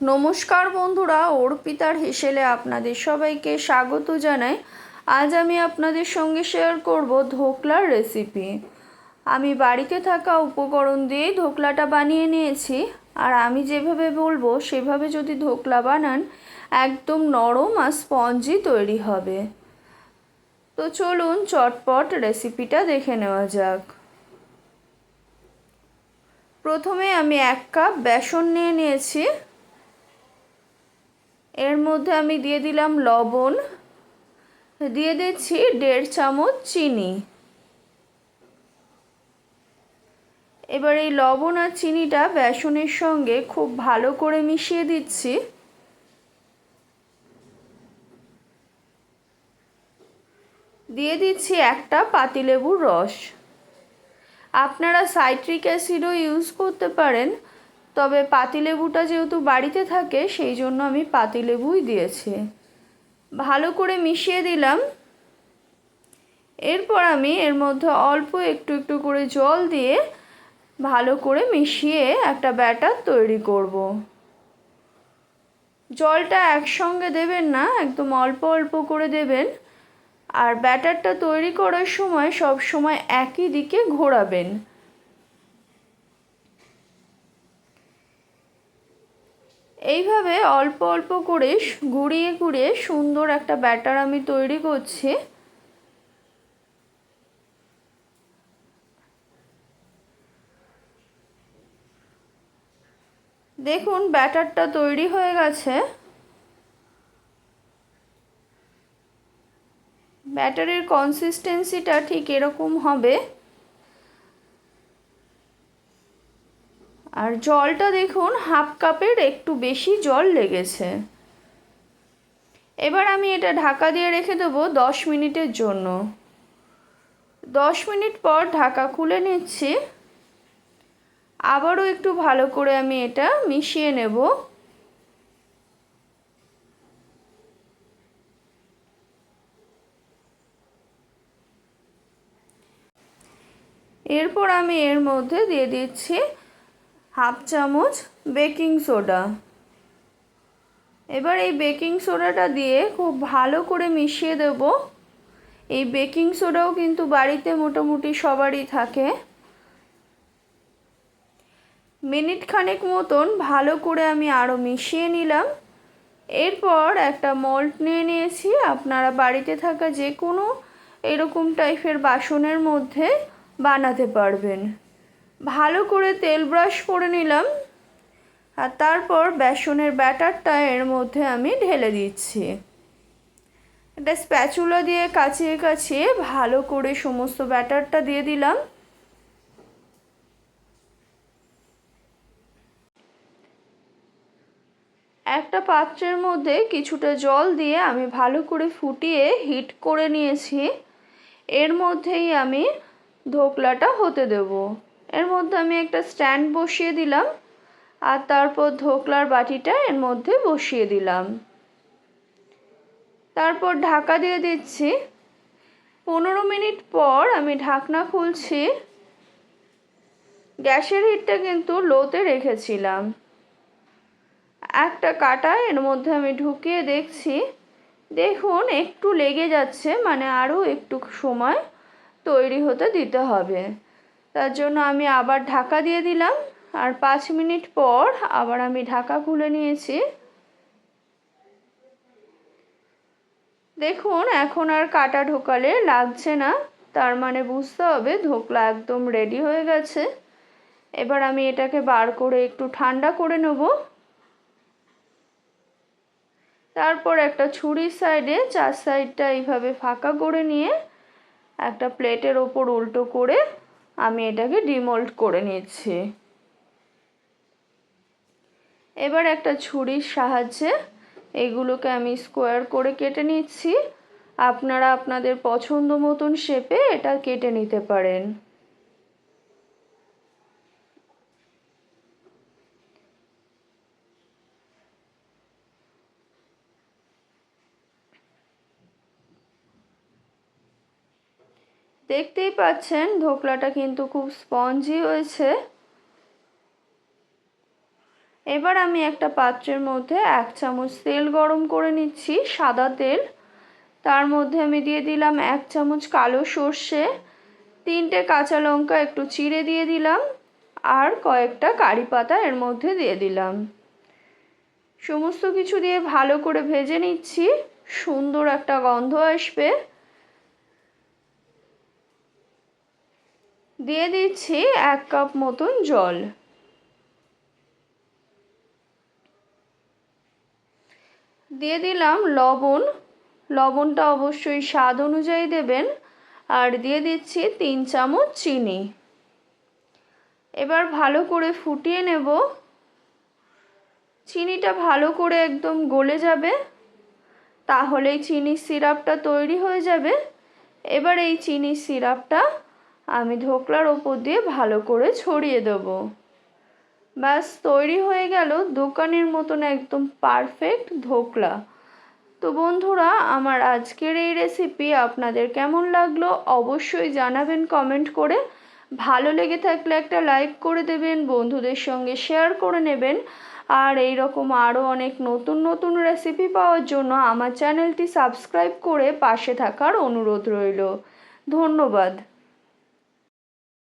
নমস্কার বন্ধুরা অর্পিতার হেসেলে আপনাদের সবাইকে স্বাগত জানাই। আজ আমি আপনাদের সঙ্গে শেয়ার করব ধোকলার রেসিপি আমি বাড়িতে থাকা উপকরণ দিয়েই ধোকলাটা বানিয়ে নিয়েছি। আর আমি যেভাবে বলব, সেভাবে যদি ধোকলা বানান, একদম নরম আর স্পঞ্জি তৈরি হবে। তো চলুন চটপট রেসিপিটা দেখে নেওয়া যাক। প্রথমে আমি এক কাপ বেসন নিয়ে নিয়েছি। এর মধ্যে আমি দিয়ে দিলাম লবণ, দিয়ে দিচ্ছি দেড় চামচ চিনি। এবার এই লবণ আর চিনিটা বেসনের সঙ্গে খুব ভালো করে মিশিয়ে দিচ্ছি। দিয়ে দিচ্ছি একটা পাতিলেবুর রস। আপনারা সাইট্রিক অ্যাসিডও ইউজ করতে পারেন। তবে পাতিলেবুটা যেহেতু বাড়িতে থাকে, সেই জন্য আমি পাতিলেবুই দিয়েছি। ভালো করে মিশিয়ে দিলাম। এরপর আমি এর মধ্যে অল্প একটু একটু করে জল দিয়ে ভালো করে মিশিয়ে একটা ব্যাটার তৈরি করব। জলটা একসঙ্গে দেবেন না, একদম অল্প অল্প করে দেবেন। আর ব্যাটারটা তৈরি করার সময় সব সময় একই দিকে ঘোরাবেন। এইভাবে অল্প অল্প করে ঘুরিয়ে ঘুরিয়ে সুন্দর একটা ব্যাটার আমি তৈরি করছি। দেখুন, ব্যাটারটা তৈরি হয়ে গেছে। ব্যাটারের কনসিস্টেন্সিটা ঠিক এরকম হবে। আর জলটা দেখুন, হাফ কাপের একটু বেশি জল লেগেছে। এবার আমি এটা ঢাকা দিয়ে রেখে দেবো দশ মিনিটের জন্য। দশ মিনিট পর ঢাকা খুলে নিচ্ছি। আবারও একটু ভালো করে আমি এটা মিশিয়ে নেব। এরপর আমি এর মধ্যে দিয়ে দিচ্ছি হাফ চামচ বেকিং সোডা। এবার এই বেকিং সোডাটা দিয়ে খুব ভালো করে মিশিয়ে দেব। এই বেকিং সোডাও কিন্তু বাড়িতে মোটামুটি সবারই থাকে। মিনিট খানেক মতন ভালো করে আমি আরও মিশিয়ে নিলাম। এরপর একটা মল্ট নিয়ে নিয়েছি। আপনারা বাড়িতে থাকা যে কোনো এরকম টাইপের বাসনের মধ্যে বানাতে পারবেন। ভালো করে তেল ব্রাশ করে নিলাম। আর তারপর বেসনের ব্যাটারটা এর মধ্যে আমি ঢেলে দিচ্ছি। একটা স্প্যাচুলা দিয়ে কাচিয়ে কাচিয়ে ভালো করে সমস্ত ব্যাটারটা দিয়ে দিলাম। একটা পাত্রের মধ্যে কিছুটা জল দিয়ে আমি ভালো করে ফুটিয়ে হিট করে নিয়েছি। এর মধ্যেই আমি ধোকলাটা হতে দেব। এর মধ্যে আমি একটা স্ট্যান্ড বসিয়ে দিলাম, আর তারপর ধোকলার বাটিটা এর মধ্যে বসিয়ে দিলাম। তারপর ঢাকা দিয়ে দিচ্ছি। পনেরো মিনিট পর আমি ঢাকনা খুলছি। গ্যাসের হিটটা কিন্তু লোতে রেখেছিলাম। একটা কাটা এর মধ্যে আমি ঢুকিয়ে দেখছি। দেখুন, একটু লেগে যাচ্ছে মানে আরও একটু সময় তৈরি হতে দিতে হবে। তার জন্য আমি আবার ঢাকা দিয়ে দিলাম। আর পাঁচ মিনিট পর আবার আমি ঢাকা খুলে নিয়েছি। দেখুন, এখন আর কাটা ঢোকালে লাগছে না। তার মানে বুঝতে হবে ধোকলা একদম রেডি হয়ে গেছে। এবার আমি এটাকে বার করে একটু ঠান্ডা করে নেব। তারপর একটা ছুরির সাইডে, চার সাইডটা এইভাবে ফাঁকা করে নিয়ে একটা প্লেটের ওপর উল্টো করে আমি এটাকে ডিমোল্ড করে নিচ্ছি। এবার একটা ছুরির সাহায্যে এগুলোকে আমি স্কোয়ার করে কেটে নিচ্ছি। আপনারা আপনাদের পছন্দ মতন শেপে এটা কেটে নিতে পারেন। দেখতেই পাচ্ছেন, ধোকলাটা কিন্তু খুব স্পঞ্জি হয়েছে। এবার আমি একটা পাত্রের মধ্যে এক চামচ তেল গরম করে নিচ্ছি, সাদা তেল। তার মধ্যে আমি দিয়ে দিলাম এক চামচ কালো সর্ষে, তিনটে কাঁচা লঙ্কা একটু চিড়ে দিয়ে দিলাম, আর কয়েকটা কারি পাতা এর মধ্যে দিয়ে দিলাম। সমস্ত কিছু দিয়ে ভালো করে ভেজে নিচ্ছি, সুন্দর একটা গন্ধ আসবে। দিয়ে দিচ্ছি এক কাপ মতন জল। দিয়ে দিলাম লবণ। লবণটা অবশ্যই স্বাদ অনুযায়ী দেবেন। আর দিয়ে দিচ্ছি তিন চামচ চিনি। এবার ভালো করে ফুটিয়ে নেব। চিনিটা ভালো করে একদম গলে যাবে। তাহলেই চিনির সিরাপটা তৈরি হয়ে যাবে। এবার এই চিনির সিরাপটা আমি ধোকলার ওপর দিয়ে ভালো করে ছড়িয়ে দেবো। ব্যাস, তৈরি হয়ে গেল দোকানের মতন একদম পারফেক্ট ধোকলা তো বন্ধুরা, আমার আজকের এই রেসিপি আপনাদের কেমন লাগল অবশ্যই জানাবেন কমেন্ট করে। ভালো লেগে থাকলে একটা লাইক করে দেবেন, বন্ধুদের সঙ্গে শেয়ার করে নেবেন। আর এই রকম আরও অনেক নতুন নতুন রেসিপি পাওয়ার জন্য আমার চ্যানেলটি সাবস্ক্রাইব করে পাশে থাকার অনুরোধ রইল। ধন্যবাদ।